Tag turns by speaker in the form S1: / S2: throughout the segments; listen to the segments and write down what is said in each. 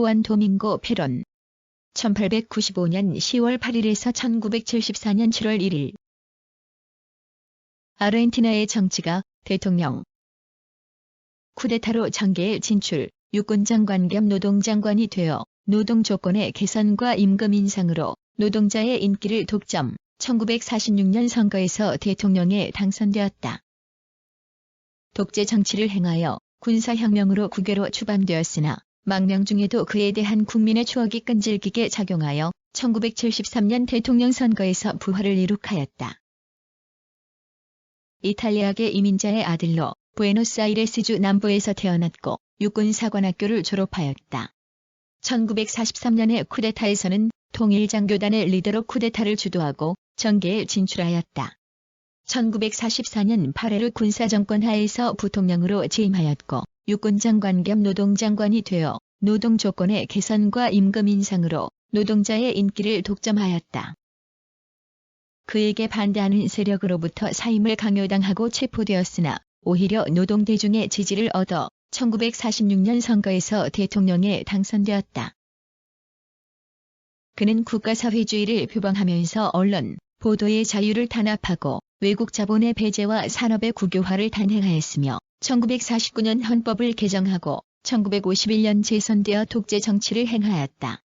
S1: 후안 도밍고 페론 1895년 10월 8일에서 1974년 7월 1일. 아르헨티나의 정치가 대통령. 쿠데타로 정계에 진출. 육군장관 겸 노동장관이 되어 노동 조건의 개선과 임금 인상으로 노동자의 인기를 독점. 1946년 선거에서 대통령에 당선되었다. 독재 정치를 행하여 군사혁명으로 국외로 추방되었으나 망명 중에도 그에 대한 국민의 추억이 끈질기게 작용하여 1973년 대통령 선거에서 부활을 이룩하였다. 이탈리아계 이민자의 아들로 부에노스아이레스주 남부에서 태어났고 육군사관학교를 졸업하였다. 1943년의 쿠데타에서는 통일장교단의 리더로 쿠데타를 주도하고 정계에 진출하였다. 1944년 파레르 군사정권 하에서 부통령으로 재임하였고 육군장관 겸 노동장관이 되어 노동 조건의 개선과 임금 인상으로 노동자의 인기를 독점하였다. 그에게 반대하는 세력으로부터 사임을 강요당하고 체포되었으나 오히려 노동 대중의 지지를 얻어 1946년 선거에서 대통령에 당선되었다. 그는 국가사회주의를 표방하면서 언론, 보도의 자유를 탄압하고 외국 자본의 배제와 산업의 국유화를 단행하였으며 1949년 헌법을 개정하고 1951년 재선되어 독재 정치를 행하였다.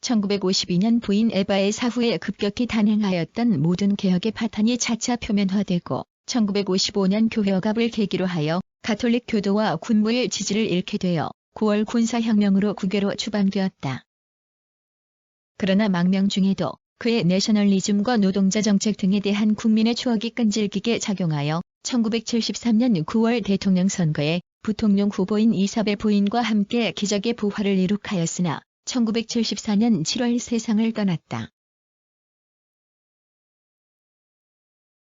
S1: 1952년 부인 에바의 사후에 급격히 단행하였던 모든 개혁의 파탄이 차차 표면화되고 1955년 교회억압을 계기로 하여 가톨릭 교도와 군부의 지지를 잃게 되어 9월 군사혁명으로 국외로 추방되었다. 그러나 망명 중에도 그의 내셔널리즘과 노동자 정책 등에 대한 국민의 추억이 끈질기게 작용하여 1973년 9월 대통령 선거에 부통령 후보인 이사벨 부인과 함께 기적의 부활을 이룩하였으나 1974년 7월 세상을 떠났다.